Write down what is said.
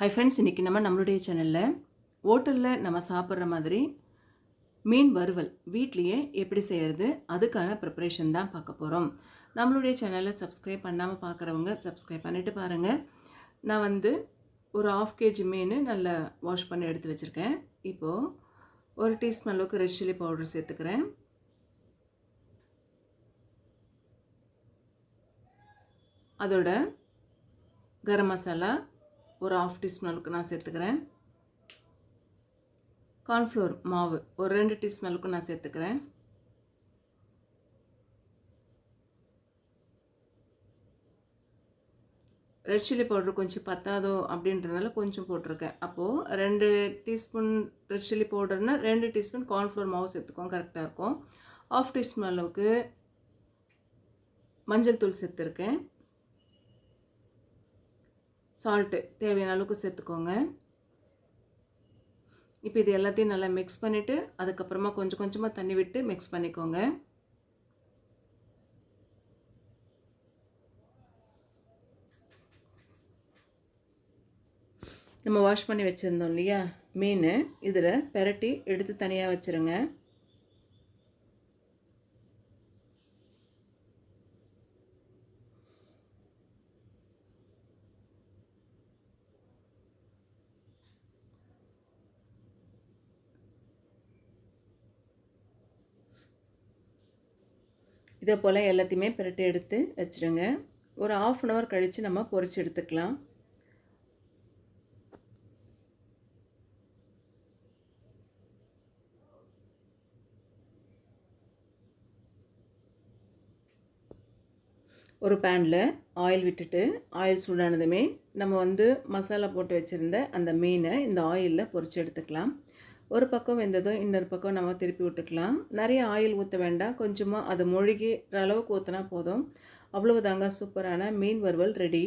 Hi friends இன்றைக்கி நம்ம நம்மளுடைய சேனலில் ஹோட்டலில் நம்ம சாப்பிட்ற மாதிரி மீன் வறுவல் வீட்லேயே எப்படி செய்கிறது அதுக்கான ப்ரிப்பரேஷன் தான் பார்க்க போகிறோம் நம்மளுடைய சேனலை சப்ஸ்கிரைப் பண்ணாமல் பார்க்குறவங்க சப்ஸ்கிரைப் பண்ணிவிட்டு பாருங்கள் நான் வந்து ஒரு ஆஃப் கேஜி மீன் நல்லா வாஷ் பண்ணி எடுத்து வச்சுருக்கேன். இப்போது ஒரு டீஸ்பூன் அளவுக்கு ரெட் சில்லி பவுடர் சேர்த்துக்கிறேன். அதோட கரம் மசாலா ஒரு ஆஃப் டீஸ்பூன் அளவுக்கு நான் சேர்த்துக்கிறேன். கார்ன்ஃப்ளோர் மாவு ஒரு ரெண்டு டீஸ்பூன் அளவுக்கு நான் சேர்த்துக்கிறேன். ரெட் சில்லி பவுடர் கொஞ்சம் பத்தாதோ அப்படின்றதுனால கொஞ்சம் போட்டிருக்கேன். அப்போது ரெண்டு டீஸ்பூன் ரெட் சில்லி பவுடர்னால் ரெண்டு டீஸ்பூன் கார்ன்ஃப்ளோர் மாவு சேர்த்துக்கோம் கரெக்டாக இருக்கும். ஆஃப் டீஸ்பூன் அளவுக்கு மஞ்சள் தூள் சேர்த்துருக்கேன். சால்ட்டு தேவையான அளவுக்கு சேர்த்துக்கோங்க. இப்போ இது எல்லாத்தையும் நல்லா மிக்ஸ் பண்ணிவிட்டு அதுக்கப்புறமா கொஞ்சம் கொஞ்சமாக தண்ணி விட்டு மிக்ஸ் பண்ணிக்கோங்க. நம்ம வாஷ் பண்ணி வச்சுருந்தோம் இல்லையா? மீன் இதில் பெரட்டி எடுத்து தனியாக வச்சுருங்க. இதே போல் எல்லாத்தையுமே பிரட்டி எடுத்து வச்சுடுங்க. ஒரு ஆஃப் அன் ஹவர் கழித்து நம்ம பொறிச்சு எடுத்துக்கலாம். ஒரு பேனில் ஆயில் விட்டுட்டு ஆயில் சூடானதுமே நம்ம வந்து மசாலா போட்டு வச்சுருந்த அந்த மீனை இந்த ஆயிலில் பொறிச்சு எடுத்துக்கலாம். ஒரு பக்கம் வெந்ததும் இன்னொரு பக்கம் நம்ம திருப்பி விட்டுக்கலாம். நிறைய ஆயில் ஊற்ற வேண்டாம். கொஞ்சமாக அது மொழிகிற அளவுக்கு ஊற்றினா போதும். அவ்வளவுதாங்க சூப்பரான மீன் வறுவல் ரெடி